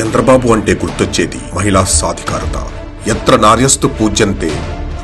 చంద్రబాబు అంటే గుర్తొచ్చేది మహిళా సాధికారత. ఎత్ర నార్యస్తు పూజ్యంతే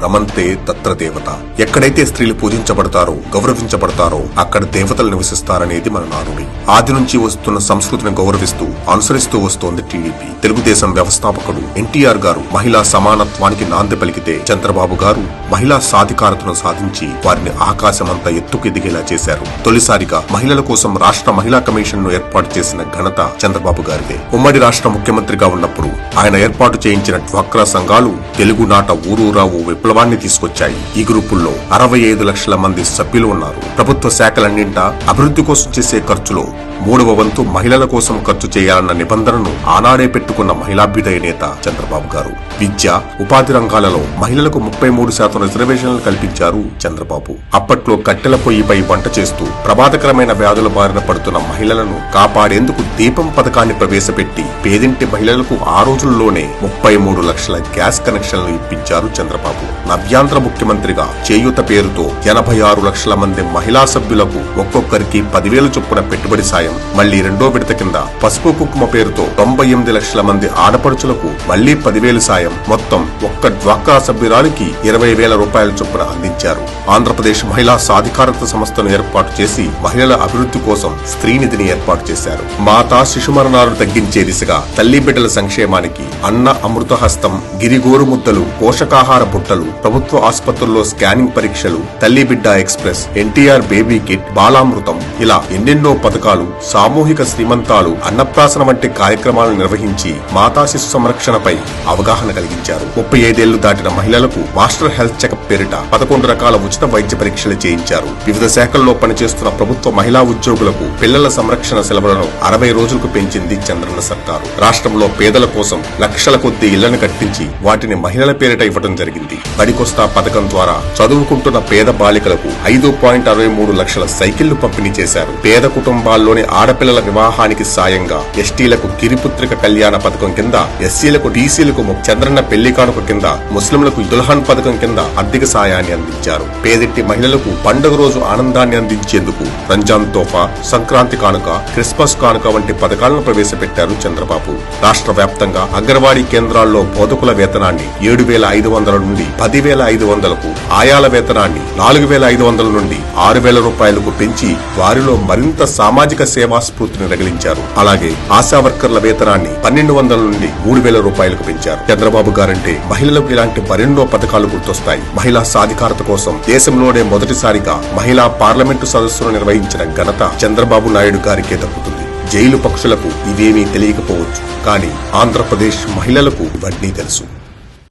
రమంతే తత్ర దేవత. ఎక్కడైతే స్త్రీలు పూజించబడతారో గౌరవించబడతారో అక్కడ దేవతలు నివసిస్తారనేది మన నానుడి. ఆది నుంచి వస్తున్న సంస్కృతిని గౌరవిస్తూ అనుసరిస్తూ వస్తోంది టీడీపీ. తెలుగుదేశం వ్యవస్థాపకుడు ఎన్టీఆర్ గారు మహిళా సమానత్వానికి నాంది పలికితే చంద్రబాబు గారు మహిళా సాధికారతను సాధించి వారిని ఆకాశమంతా ఎత్తుకు ఎదిగేలా చేశారు. తొలిసారిగా మహిళల కోసం రాష్ట్ర మహిళా కమిషన్ను ఏర్పాటు చేసిన ఘనత చంద్రబాబు గారిదే. ఉమ్మడి రాష్ట్ర ముఖ్యమంత్రిగా ఉన్నప్పుడు ఆయన ఏర్పాటు చేయించిన డ్వాక్రా సంఘాలు తెలుగునాట ఊరూరా ఓ విప్లవాన్ని తీసుకొచ్చాయి. ఈ గ్రూపుల్లో అరవై ఐదు లక్షల మంది సభ్యులు ఉన్నారు. ప్రభుత్వ శాఖలన్నింటా అభివృద్ధి కోసం చేసే ఖర్చులో మూడవ వంతు మహిళల కోసం ఖర్చు చేయాలన్న నిబంధనను ఆనాడే పెట్టుకున్న మహిళాభ్యుదయ నేత చంద్రబాబు గారు. విద్య ఉపాధి రంగాలలో మహిళలకు ముప్పై మూడు శాతం రిజర్వేషన్లు కల్పించారు చంద్రబాబు. అప్పట్లో కట్టెల పొయ్యిపై వంట చేస్తూ ప్రమాదకరమైన వ్యాధుల బారిన పడుతున్న మహిళలను కాపాడేందుకు దీపం పథకాన్ని ప్రవేశపెట్టి పేదింటి మహిళలకు ఆ రోజుల్లోనే ముప్పై మూడు లక్షల గ్యాస్ కనెక్షన్లు ఇప్పించారు చంద్రబాబు. నవ్యాంధ్ర ముఖ్యమంత్రిగా చేయూత పేరుతో ఎనభై ఆరు లక్షల మంది మహిళా సభ్యులకు ఒక్కొక్కరికి పదివేలు చొప్పున పెట్టుబడి సాయం. మళ్ళీ రెండో విడత కింద పసుపు కుంకుమ పేరుతో తొంభై ఎనిమిది లక్షల మంది ఆడపడుచులకు మళ్ళీ పదివేలు సాయం. మొత్తం ఒక్క డ్వాక్రా సభ్యురాలికి ఇరవై వేల రూపాయల చొప్పున అందించారు. ఆంధ్రప్రదేశ్ మహిళా సాధికారత సంస్థను ఏర్పాటు చేసి మహిళల అభివృద్ధి కోసం స్త్రీనిధిని ఏర్పాటు చేశారు. మాతా శిశు మరణాలను తగ్గించే దిశగా తల్లి బిడ్డల సంక్షేమానికి అన్న అమృతహస్తం గిరిగోరు ముద్దలు పోషకాహార బుట్టలు ప్రభుత్వ ఆసుపత్రుల్లో స్కానింగ్ పరీక్షలు తల్లి బిడ్డ express NTR baby kit Balamrutham ఇలా ఎన్నెన్నో పథకాలు సామూహిక శ్రీమంతాలు అన్నప్రాసన వంటి కార్యక్రమాలను నిర్వహించి మాతా శిశు సంరక్షణపై అవగాహన కలిగించారు. ముప్పై ఐదేళ్ళు దాటిన మహిళలకు మాస్టర్ హెల్త్ చెకప్ పేరిట పదకొండు రకాల ఉచిత వైద్య పరీక్షలు చేయించారు. వివిధ శాఖల్లో పనిచేస్తున్న ప్రభుత్వ మహిళా ఉద్యోగులకు పిల్లల సంరక్షణ సెలవులను అరవై రోజులకు పెంచింది చంద్రన్న సర్కారు. రాష్ట్రంలో పేదల కోసం లక్షల కొద్ది ఇళ్ళను కట్టించి వాటిని మహిళల పేరిట ఇవ్వడం జరిగింది. బడికొస్తా పథకం ద్వారా చదువుకుంటున్న పేద బాలికలకు ఐదు పాయింట్ అరవై మూడు లక్షల సైకిళ్ళు పంపిణీ చేశారు. పేద కుటుంబాల్లోని ఆడపిల్లల వివాహానికి సాయంగా ఎస్టీలకు గిరిపుత్రిక కళ్యాణ పథకం కింద ఎస్సీలకు బీసీలకు చంద్రన్న పెళ్ళి కానుక కింద ముస్లింలకు దుల్హన్ పథకం కింద ఆర్థిక సాయాన్ని అందించారు. పేదింటి మహిళలకు పండుగ రోజు ఆనందాన్ని అందించేందుకు రంజాన్ తోఫా సంక్రాంతి కానుక క్రిస్మస్ కానుక వంటి పథకాలను ప్రవేశపెట్టారు చంద్రబాబు. రాష్ట్ర వ్యాప్తంగా అంగన్వాడీ కేంద్రాల్లో బోధకుల వేతనాన్ని ఏడు వేల ఐదు వందల నుండి పది వేల ఐదు వందలకు ఆయాల వేతనాన్ని నాలుగు వేల ఐదు వందల నుండి ఆరు వేల రూపాయలకు పెంచి వారిలో మరింత సామాజిక సేవా స్ఫూర్తిని రగిలించారు. అలాగే ఆశా వర్కర్ల వేతనాన్ని పన్నెండు వందల నుండి మూడు వేల రూపాయలకు పెంచారు. చంద్రబాబు గారంటే మహిళలకు ఇలాంటి మరెన్నో పథకాలు గుర్తొస్తాయి. మహిళా సాధికారత కోసం దేశంలోనే మొదటిసారిగా మహిళా పార్లమెంటు సదస్సును నిర్వహించిన ఘనత చంద్రబాబు నాయుడు గారికే దక్కుతుంది. జైలు పక్షులకు ఇవేమీ తెలియకపోవచ్చు. కానీ ఆంధ్రప్రదేశ్ మహిళలకు ఇవన్నీ తెలుసు.